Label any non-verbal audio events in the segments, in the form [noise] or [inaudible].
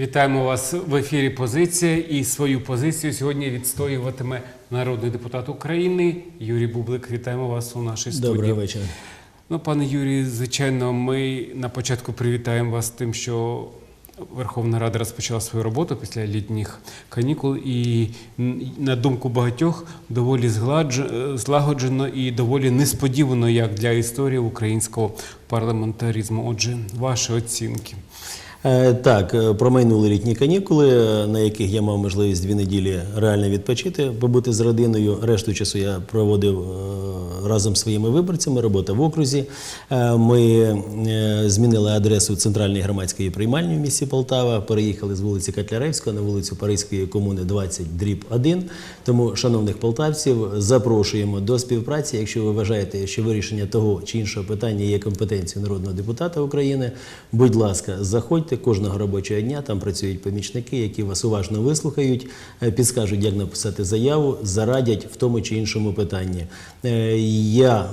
Вітаємо вас в ефірі Позиція і свою позицію сьогодні відстоюватиме народний депутат України Юрій Бублик. Вітаємо вас у нашій студії. Доброго вечора. Ну, пане Юрію, звичайно, ми на початку привітаємо вас тим, що Верховна Рада розпочала свою роботу після літніх канікул, і на думку багатьох доволі злагоджено і доволі несподівано як для історії українського парламентаризму. Отже, ваші оцінки. Е, Так, е, промайнули літні канікули, е, на яких я мав можливість дві неділі реально відпочити, побути з родиною. Решту часу я проводив разом з своїми виборцями, робота в окрузі. Ми змінили адресу центральної громадської приймальні в місті Полтава, переїхали з вулиці Котляревського на вулицю Паризької комуни 20 дріб 1. Тому, шановних полтавців, запрошуємо до співпраці. Якщо ви вважаєте, що вирішення того чи іншого питання є компетенцією народного депутата України, будь ласка, заходьте кожного робочого дня. Там працюють помічники, які вас уважно вислухають, е, підскажуть, як написати заяву, зарадять в тому чи іншому питанні. Е, Я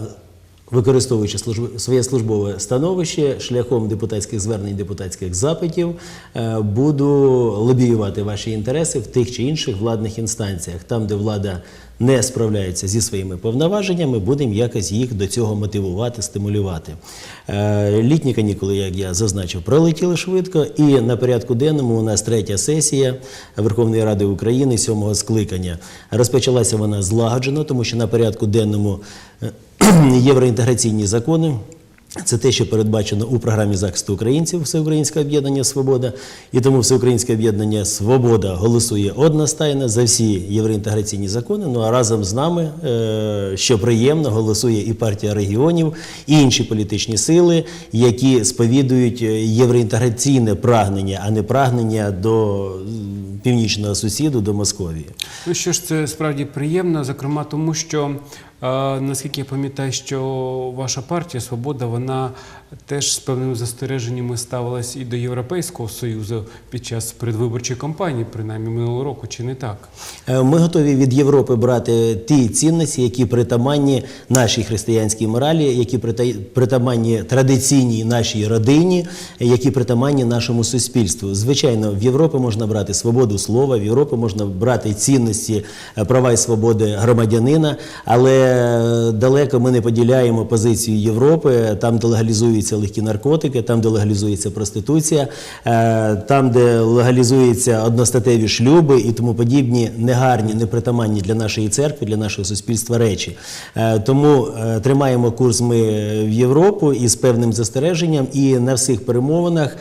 Використовуючи своє службове становище шляхом депутатських звернень, депутатських запитів, е, буду лобіювати ваші інтереси в тих чи інших владних інстанціях. Там, де влада не справляються зі своїми повноваженнями, будемо якось їх до цього мотивувати, стимулювати. Е, Літні канікули, як я зазначив, пролетіли швидко, і на порядку денному у нас третя сесія Верховної Ради України сьомого скликання. Розпочалася вона злагоджено, тому що на порядку денному е, [clears throat] євроінтеграційні закони. Це те, що передбачено у програмі захисту українців Всеукраїнське об'єднання Свобода. І тому Всеукраїнське об'єднання Свобода голосує одностайно за всі євроінтеграційні закони. Ну а разом з нами, е, що приємно, голосує і партія регіонів, і інші політичні сили, які сповідують е, євроінтеграційне прагнення, а не прагнення до північного сусіду, до Московії. Ну що ж, це справді приємно, зокрема, тому що наскільки я пам'ятаю, що ваша партія Свобода вона теж з певними застереженнями ставилась і до Європейського Союзу під час передвиборчої кампанії, принаймні минулого року, чи не так? Е, Ми готові від Європи брати ті цінності, які притаманні нашій християнській моралі, які прита- притаманні традиційній нашій родині, які притаманні нашому суспільству. Звичайно, в Європі можна брати свободу слова, в Європі можна брати цінності, е, права і свободи громадянина, але далеко ми не поділяємо позицію Європи, там, де легалізуються легкі наркотики, там, де легалізується проституція, е, там, де легалізуються одностатеві шлюби і тому подібні негарні, непритаманні для нашої церкви, для нашого суспільства речі. Е, Тому е, тримаємо курс ми в Європу із певним застереженням, і на всіх перемовинах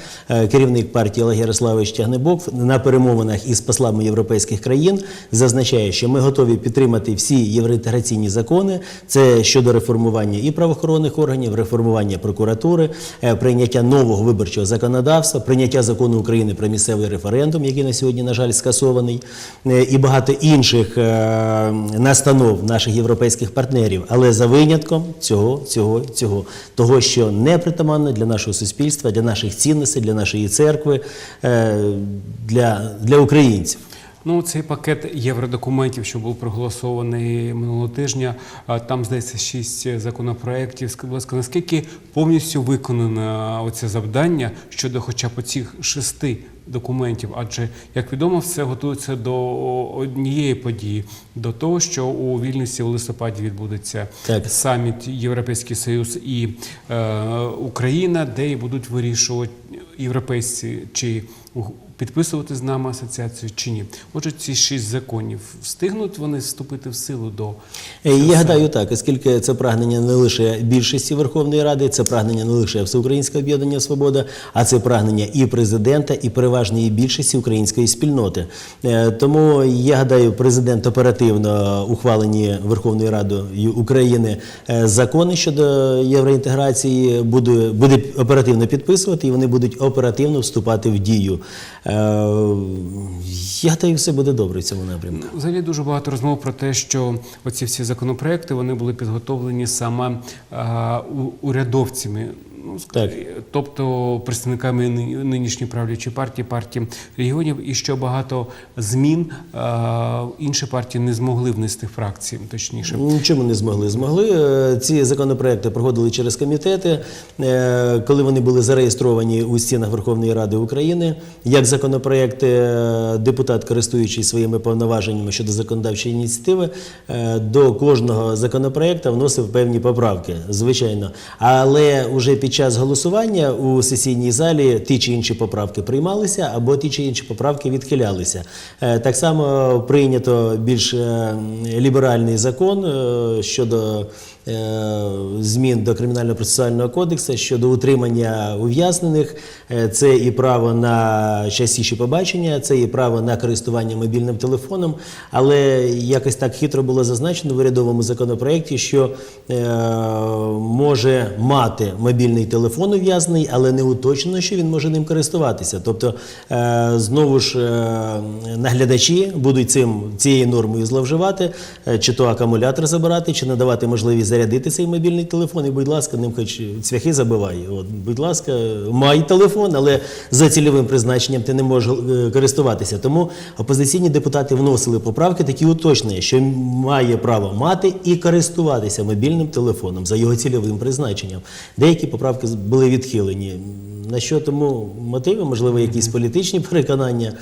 керівник партії Олег Ярославович Тягнебок на перемовинах із послами європейських країн зазначає, що ми готові підтримати всі євроінтеграційні закони. Це щодо реформування і правоохоронних органів, реформування прокуратури, е, прийняття нового виборчого законодавства, прийняття закону України про місцевий референдум, який на сьогодні, на жаль, скасований, е, і багато інших е, настанов наших європейських партнерів, але за винятком цього, цього, цього, того, що не притаманно для нашого суспільства, для наших цінностей, для нашої церкви, для, для українців. Ну, цей пакет євродокументів, що був проголосований минулого тижня, там здається шість законопроєктів. Скажіть, будь ласка, наскільки повністю виконано оце завдання щодо хоча б оцих шести документів? Адже, як відомо, все готується до однієї події, до того, що у Вільнюсі в листопаді відбудеться Так. саміт Європейський Союз і е, Україна, де і будуть вирішувати європейці, чи підписувати з нами асоціацію чи ні. Отже, ці шість законів встигнуть вони вступити в силу до Е, Я гадаю так, оскільки це прагнення не лише більшості Верховної Ради, це прагнення не лише Всеукраїнського об'єднання Свобода, а це прагнення і президента, і переважної більшості української спільноти. Е, Тому я гадаю, президент оперативно ухвалені Верховною Радою України е, закони щодо євроінтеграції буде, буде оперативно підписувати, і вони будуть оперативно вступати в дію. Е, Я гадаю, все буде добре в цьому напрямку. Взагалі дуже багато розмов про те, що оці всі законопроекти вони були підготовлені саме урядовцями. Ну, Так. тобто представниками нинішньої правлячої партії, партії регіонів, і що багато змін е, інші партії не змогли внести фракції, точніше. Нічому не змогли. Змогли. Е, Ці законопроекти проходили через комітети, е, коли вони були зареєстровані у стінах Верховної Ради України. Як законопроекти, депутат, користуючись своїми повноваженнями щодо законодавчої ініціативи, е, до кожного законопроекту вносив певні поправки, звичайно. Але вже під час голосування у сесійній залі ті чи інші поправки приймалися, або ті чи інші поправки відхилялися. Е, Так само прийнято більш е, ліберальний закон е, щодо змін до кримінально-процесуального кодексу щодо утримання ув'язнених. Е, Це і право на частіші побачення, це і право на користування мобільним телефоном. Але якось так хитро було зазначено в урядовому законопроекті, що е, може мати мобільний телефон ув'язнений, але не уточнено, що він може ним користуватися. Тобто, е, знову ж е, наглядачі будуть цим цією нормою зловживати, е, чи то акумулятор забирати, чи надавати можливість зарядити цей мобільний телефон. І, будь ласка, ним хоч цвяхи забивай. От, будь ласка, май телефон, але за цільовим призначенням ти не можеш е, користуватися. Тому опозиційні депутати вносили поправки, такі уточнення, що має право мати і користуватися мобільним телефоном за його цільовим призначенням. Деякі поправки були відхилені. На що тому мотиви, можливо, якісь політичні переконання.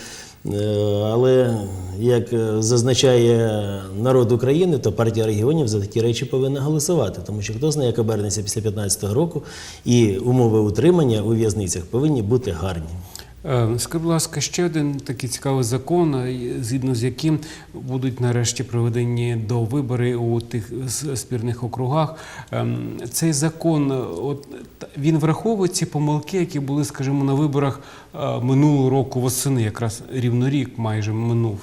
Е, Але як е, зазначає народ України, то партія регіонів за такі речі повинна голосувати, тому що хто знає, як обернеться після 2015 року, і умови утримання у в'язницях повинні бути гарні. Е, Скажіть, будь ласка, ще один такий цікавий закон, е, згідно з яким будуть нарешті проведені до вибори у тих спірних округах. Ем, Цей закон от, він враховує ці помилки, які були, скажімо, на виборах е, минулого року восени, якраз рівно рік майже минув.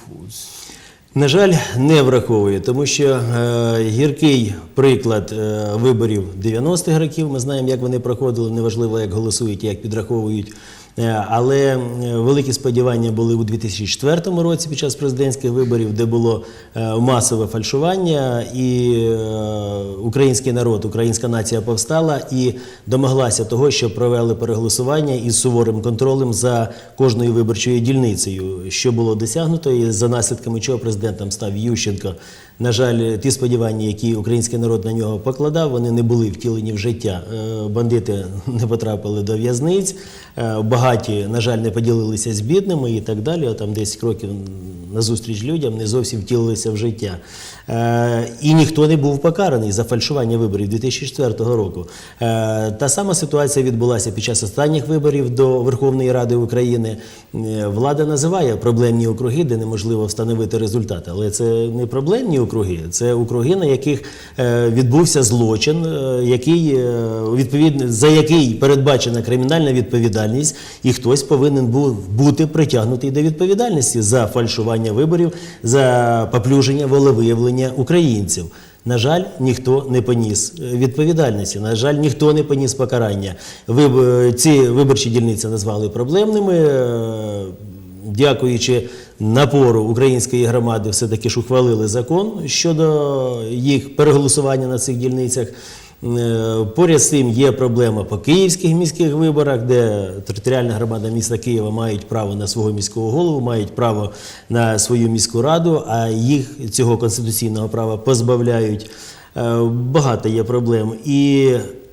На жаль, не враховує, тому що е, гіркий приклад е, виборів 90-х років. Ми знаємо, як вони проходили. Неважливо, як голосують, як підраховують. Е, Але е, великі сподівання були у 2004 році під час президентських виборів, де було е, масове фальшування, і український народ, українська нація повстала і домоглася того, що провели переголосування із суворим контролем за кожною виборчою дільницею, що було досягнуто, і за наслідками чого президентом став Ющенко. На жаль, ті сподівання, які український народ на нього покладав, вони не були втілені в життя. Е, Бандити [laughs] не потрапили до в'язниць, е, багаті, на жаль, не поділилися з бідними і так далі. Там 10 кроків назустріч людям не зовсім втілилися в життя. Е, І ніхто не був покараний за фальшування виборів 2004 року. Е, Та сама ситуація відбулася під час останніх виборів до Верховної Ради України. Е, Влада називає проблемні округи, де неможливо встановити результати, але це не проблемні округи, це округи, на яких відбувся злочин, який відповідно за який передбачена кримінальна відповідальність, і хтось повинен був бути притягнутий до відповідальності за фальшування виборів, за поплюження волевиявлення українців. На жаль, ніхто не поніс е, відповідальності. На жаль, ніхто не поніс покарання. Виб- Ці виборчі дільниці назвали проблемними. е, Дякуючи напору української громади, все-таки ж ухвалили закон щодо їх переголосування на цих дільницях. Е, Поряд з цим є проблема по київських міських виборах, де територіальна громада міста Києва мають право на свого міського голову, мають право на свою міську раду, а їх цього конституційного права позбавляють. Е, Багато є проблем. І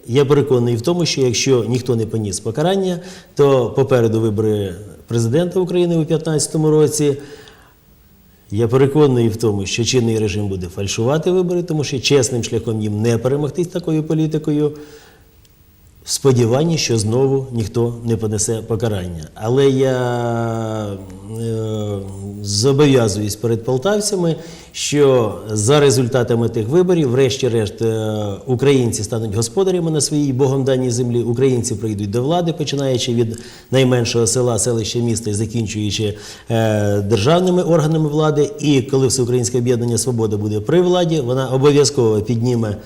я переконаний в тому, що якщо ніхто не поніс покарання, то попереду вибори президента України у 2015 році. Я переконаний в тому, що чинний режим буде фальшувати вибори, тому що чесним шляхом їм не перемогти з такою політикою. В сподіванні, що знову ніхто не понесе покарання. Але я е, зобов'язуюсь перед полтавцями, що за результатами тих виборів, врешті-решт, е, українці стануть господарями на своїй богом даній землі. Українці прийдуть до влади, починаючи від найменшого села, селища, міста і закінчуючи е, державними органами влади. І коли Всеукраїнське об'єднання Свобода буде при владі, вона обов'язково підніме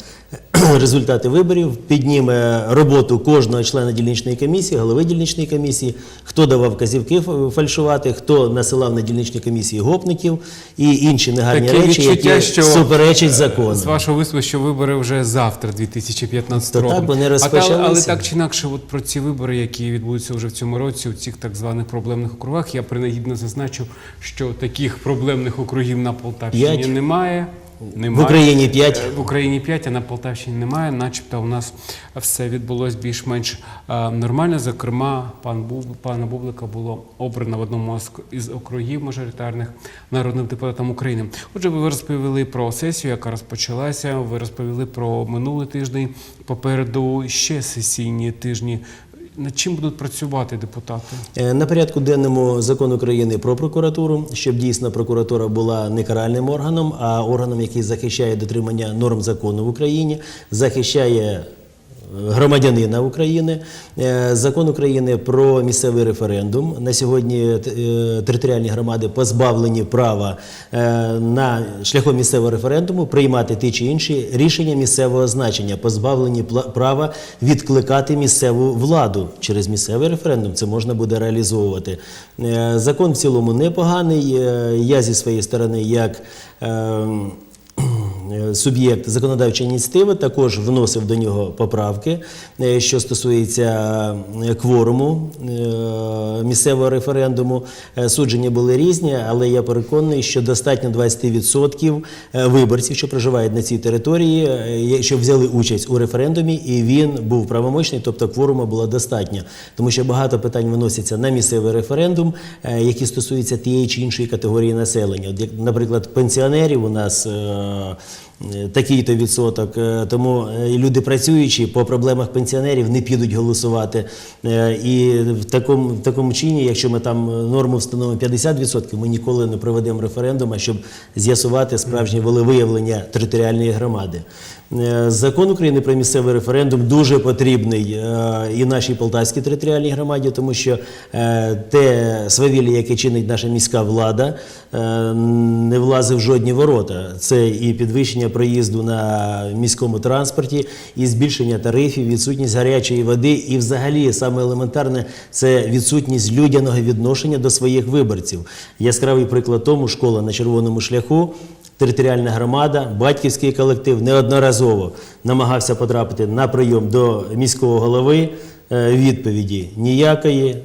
результати виборів, підніме роботу кожного члена дільничної комісії, голови дільничної комісії, хто давав вказівки ф- фальшувати, хто насилав на дільничні комісії гопників і інші негарні Таке речі, відчуття, які що, суперечать закону. З вашого вислову, що вибори вже завтра, 2015 То року. так, вони А та- але так чи інакше, от про ці вибори, які відбудуться вже в цьому році, у цих так званих проблемних округах, я принагідно зазначу, що таких проблемних округів на Полтавщині П'ять. немає. В Україні 5. Е, В Україні 5, а на Полтавщині немає. Начебто у нас все відбулось більш-менш е, нормально. Зокрема, пан Буб, пана Бублика було обрано в одному із округів мажоритарних народним депутатом України. Отже, ви розповіли про сесію, яка розпочалася. Ви розповіли про минулий тиждень. Попереду ще сесійні тижні. Над чим будуть працювати депутати? Е, На порядку денному закон України про прокуратуру, щоб дійсно прокуратура була не каральним органом, а органом, який захищає дотримання норм закону в Україні, захищає громадянина України. Е, Закон України про місцевий референдум. На сьогодні е, територіальні громади позбавлені права е, на шляхом місцевого референдуму приймати ті чи інші рішення місцевого значення, позбавлені права відкликати місцеву владу через місцевий референдум. Це можна буде реалізовувати. Закон в цілому непоганий. Я зі своєї сторони, як ем, суб'єкт законодавчої ініціативи також вносив до нього поправки, е, що стосується е, кворуму е, місцевого референдуму. Е, Судження були різні, але я переконаний, що достатньо 20% е, виборців, що проживають на цій території, е, що взяли участь у референдумі, і він був правомочний, тобто кворуму було достатньо. Тому що багато питань виносяться на місцевий референдум, е, які стосуються тієї чи іншої категорії населення. От, наприклад, пенсіонерів у нас. Е, Такий-то відсоток, Е, тому е, люди працюючі по проблемах пенсіонерів не підуть голосувати. І в такому, в такому чині, якщо ми там норму встановимо 50%, ми ніколи не проведемо референдум, а щоб з'ясувати справжнє волевиявлення територіальної громади. Закон України про місцевий референдум дуже потрібний і нашій полтавській територіальній громаді, тому що те свавілля, яке чинить наша міська влада, не влазить в жодні ворота. Це і підвищення проїзду на міському транспорті, і збільшення тарифів, відсутність гарячої води, і взагалі саме елементарне це відсутність людяного відношення до своїх виборців. Яскравий приклад тому школа на червоному шляху. Територіальна громада, батьківський колектив неодноразово намагався потрапити на прийом до міського голови. Е, Відповіді ніякої е,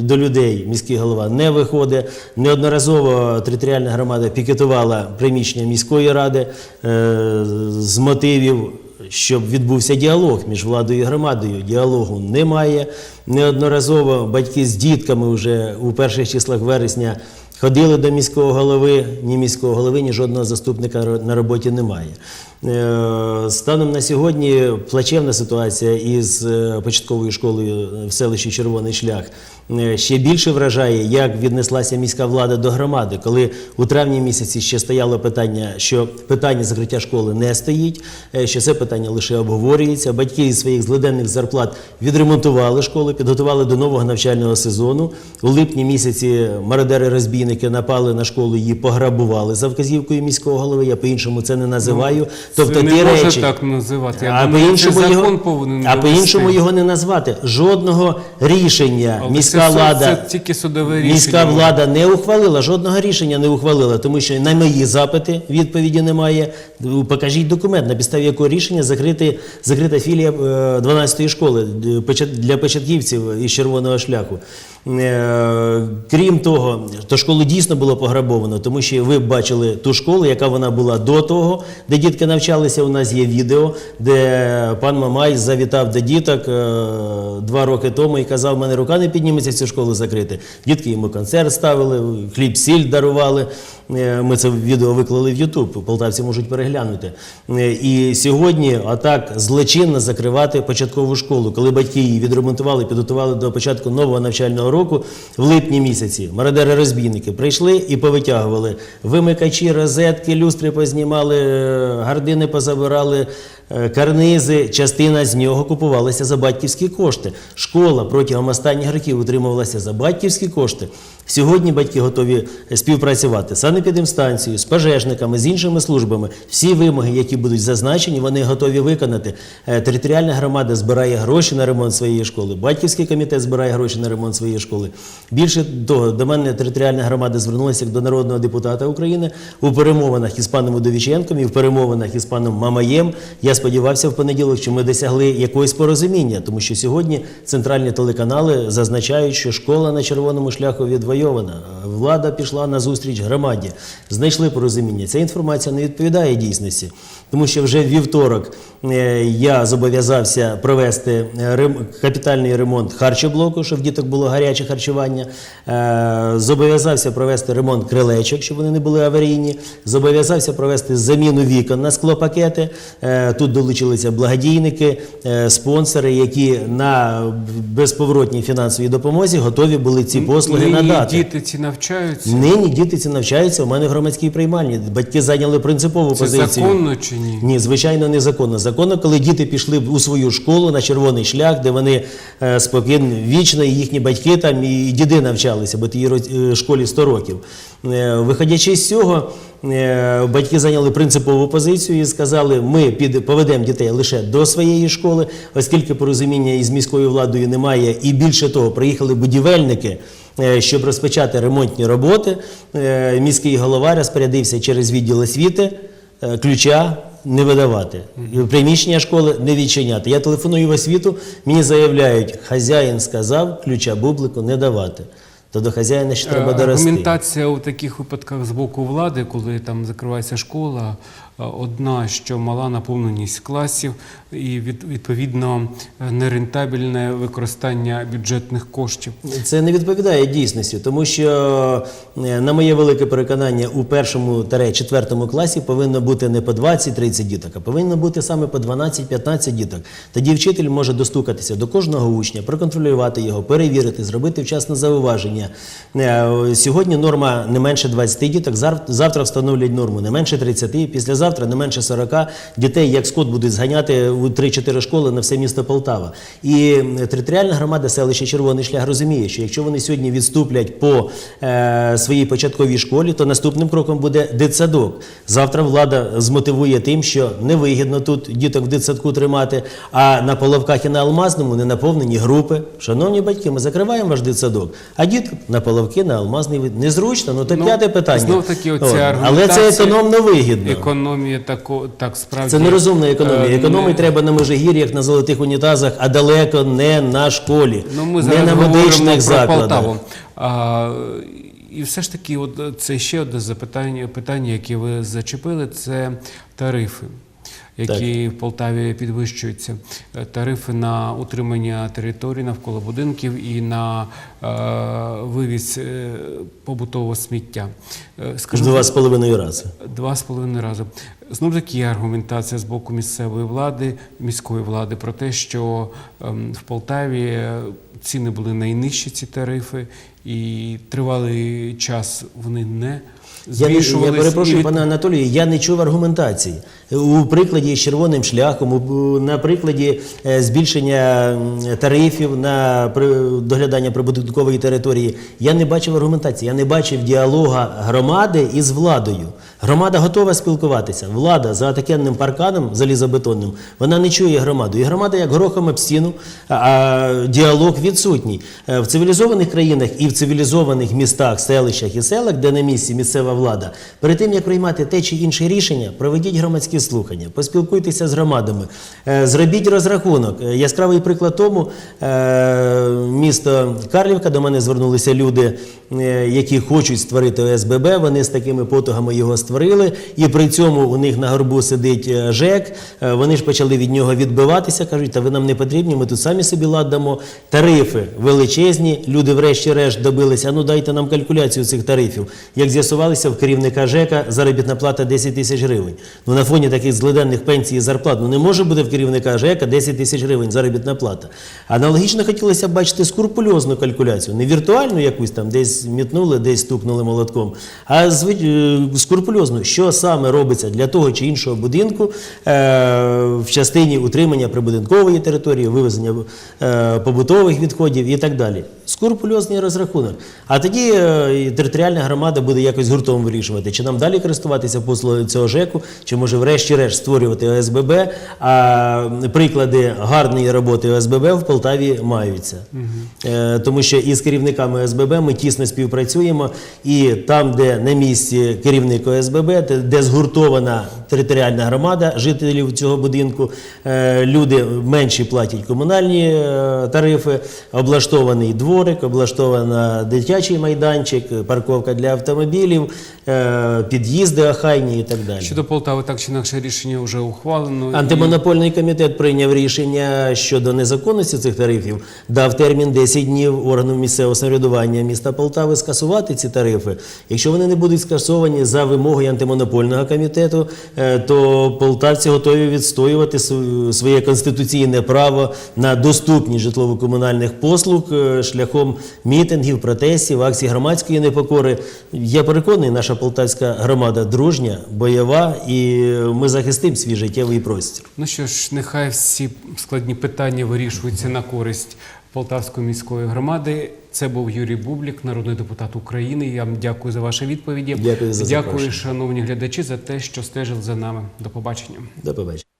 до людей міський голова не виходить. Неодноразово територіальна громада пікетувала приміщення міської ради е, з мотивів щоб відбувся діалог між владою і громадою. Діалогу немає. Неодноразово батьки з дітками вже у перших числах вересня ходили до міського голови. Ні міського голови, ні жодного заступника на роботі немає. Е, Станом на сьогодні плачевна ситуація із е, початковою школою в селищі Червоний шлях. Е, Ще більше вражає, як віднеслася міська влада до громади, коли у травні місяці ще стояло питання, що питання закриття школи не стоїть, е, що це питання лише обговорюється. Батьки із своїх злиденних зарплат відремонтували школу, підготували до нового навчального сезону. У липні місяці мародери-розбійники напали на школу, її пограбували за вказівкою міського голови. Я по-іншому це не називаю. тобто це не ті може речі, так називати. Я а думаю, по-іншому це його, а по-іншому його не назвати. Жодного рішення Але міська влада. Це тільки судове рішення. Міська влада не ухвалила, жодного рішення не ухвалила, тому що на мої запити відповіді немає. Покажіть документ, на підставі якого рішення закрити, закрита філія е, 12-ї школи е, для початківців із червоного шляху. Е, Крім того, то школу дійсно було пограбовано, тому що ви бачили ту школу, яка вона була до того, де дітки навчалися. У нас є відео, де пан Мамай завітав до діток е, два роки тому і казав, мене рука не підніметься цю школу закрити. Дітки йому концерт ставили, хліб, сіль дарували. Е, Ми це відео виклали в Ютуб, полтавці можуть переглянути. І сьогодні отак злочинно закривати початкову школу, коли батьки її відремонтували, підготували до початку нового навчального року в липні місяці. Мародери-розбійники прийшли і повитягували вимикачі, розетки, люстри познімали, е, гардини позабирали. Е, карнизи, частина з нього купувалася за батьківські кошти. Школа протягом останніх років утримувалася за батьківські кошти. Сьогодні батьки готові співпрацювати з санепідемстанцією, з пожежниками, з іншими службами. Всі вимоги, які будуть зазначені, вони готові виконати. Е, Територіальна громада збирає гроші на ремонт своєї школи. Батьківський комітет збирає гроші на ремонт своєї школи. Більше того, до мене територіальна громада звернулася як до народного депутата України у перемовинах із паном Удовіченком і в перемовинах із паном Мамаєм. Я сподівався в понеділок, що ми досягли якогось порозуміння, тому що сьогодні центральні телеканали зазначають, що школа на червоному шляху відвойована. Влада пішла на зустріч громаді. Знайшли порозуміння. Ця інформація не відповідає дійсності, тому що вже в вівторок е, я зобов'язався провести е, капітальний ремонт харчоблоку, щоб в діток було гаряче харчування. Е, Зобов'язався провести ремонт крилечок, щоб вони не були аварійні. Зобов'язався провести заміну вікон на склопакети. Тут долучилися благодійники, спонсори, які на безповоротній фінансовій допомозі готові були ці послуги Нині надати. діти ці навчаються. Нині діти ці навчаються у мене в громадській приймальні. Батьки зайняли принципову Це позицію. законно чи ні? Ні, звичайно, незаконно. Законно, коли діти пішли у свою школу на червоний шлях, де вони е, спокійно, вічно, і їхні батьки там і діди навчалися, бо тій е, школі 100 років. Е, Виходячи з цього, батьки зайняли принципову позицію і сказали, ми під, поведемо дітей лише до своєї школи, оскільки порозуміння із міською владою немає, і більше того, приїхали будівельники. Щоб розпочати ремонтні роботи, міський голова розпорядився через відділ освіти ключа не видавати. Приміщення школи не відчиняти. Я телефоную в освіту, мені заявляють, хазяїн сказав ключа бублику не давати. То до хазяїна ще треба Е, дорости. Аргументація у таких випадках з боку влади, коли там закривається школа, одна, що мала наповненість класів і від, відповідно е, нерентабельне використання бюджетних коштів. Це не відповідає дійсності, тому що, е, на моє велике переконання, у першому таре четвертому класі повинно бути не по 20-30 діток, а повинно бути саме по 12-15 діток. Тоді вчитель може достукатися до кожного учня, проконтролювати його, перевірити, зробити вчасне зауваження. Е, Сьогодні норма не менше 20 діток, зав- завтра встановлять норму не менше 30, післязавтра не менше 40 дітей, як скот будуть зганяти у 3-4 школи на все місто Полтава. І територіальна громада селища Червоний шлях розуміє, що якщо вони сьогодні відступлять по е, своїй початковій школі, то наступним кроком буде дитсадок. Завтра влада змотивує тим, що невигідно тут діток в дитсадку тримати, а на Половках і на Алмазному не наповнені групи. Шановні батьки, ми закриваємо ваш дитсадок, а діток на Половки, на Алмазний вид. Незручно, ну то Ну, п'яте питання. знов-таки оця От. Але це економно вигідно. Економія тако, так справді. Це нерозумна економія. е, Економити не- треба на Межигір'ях, на золотих унітазах, а далеко не на школі, Ну, ми не на медичних закладах. А, і все ж таки, от це ще одне запитання, питання, яке ви зачепили, це тарифи. Які в Полтаві підвищуються тарифи на утримання територій навколо будинків і на вивіз е, побутового сміття. Е, скажімо, Два з половиною рази. Два з половиною рази. Знову таки є аргументація з боку місцевої влади, міської влади про те, що ем, в Полтаві е, ціни були найнижчі, ці тарифи, і тривалий час вони не Я, не, я перепрошую, І від- пане Анатолію, я не чув аргументації. У прикладі з червоним шляхом, у- на прикладі е, збільшення тарифів на при- доглядання прибудинкової території, я не бачив аргументації, я не бачив діалога громади із владою. Громада готова спілкуватися. Влада за атакенним парканом залізобетонним, вона не чує громаду. І громада як горохом об стіну, а- діалог відсутній. Е, В цивілізованих країнах і в цивілізованих містах, селищах і селах, де на місці місцева влада, перед тим як приймати те чи інше рішення, проведіть громадські слухання, поспілкуйтеся з громадами, е, зробіть розрахунок. Е, Яскравий приклад тому місто Карлівка до мене звернулися люди, які хочуть створити ОСББ. Вони з такими потугами його створили, і при цьому у них на горбу сидить е, ЖЕК. Е, Вони ж почали від нього відбиватися. кажуть, та ви нам не потрібні, ми тут самі собі лад. Тарифи величезні. Люди, врешті-решт, добилися. Ну дайте нам калькуляцію цих тарифів. Як з'ясувалося, в керівника ЖЕКа заробітна плата 10 тисяч гривень. Ну на фоні таких злиденних пенсій і зарплат. Ну не може бути в керівника ЖЕКа 10 тисяч гривень заробітна плата. Аналогічно хотілося бачити скрупульозну калькуляцію. Не віртуальну якусь там, десь мітнули, десь стукнули молотком, а зви- е, що саме робиться для того чи іншого будинку е, в частині утримання прибудинкової території, вивезення е, побутових відходів і так далі. Скрупульозний розрахунок. А тоді е, територіальна громада буде якось гуртом вирішувати, чи нам далі користуватися послугою цього ЖЕКу, чи може врешті-решт створювати ОСББ. А приклади гарної роботи ОСББ в Полтаві маються. Е, Тому що із керівниками ОСББ ми тісно співпрацюємо, і там, де на місці керівник ОСББ, де- згуртована територіальна громада жителів цього будинку, е, люди менші платять комунальні тарифи, облаштований дворик, облаштована дитячий майданчик, парковка для автомобілів, е, під'їзди охайні і так далі. Щодо Полтави, так чи інакше рішення вже ухвалено. Антимонопольний комітет прийняв рішення щодо незаконності цих тарифів, дав термін 10 днів органу місцевого самоврядування міста Полтави скасувати ці тарифи. Якщо вони не будуть скасовані за вимогою антимонопольного комітету, е, то полтавці готові відстоювати св- своє конституційне право на доступність житлово-комунальних послуг е, шляхом мітингів, протестів, акцій громадської непокори. Я переконаний, наша полтавська громада дружня, бойова, і ми захистимо свій життєвий простір. Ну що ж, нехай всі складні питання вирішуються на користь Полтавської міської громади. Це був Юрій Бублік, народний депутат України. Я вам дякую за ваші відповіді. Дякую за Дякую, запрошення. шановні глядачі, за те, що стежили за нами. До побачення. До побачення.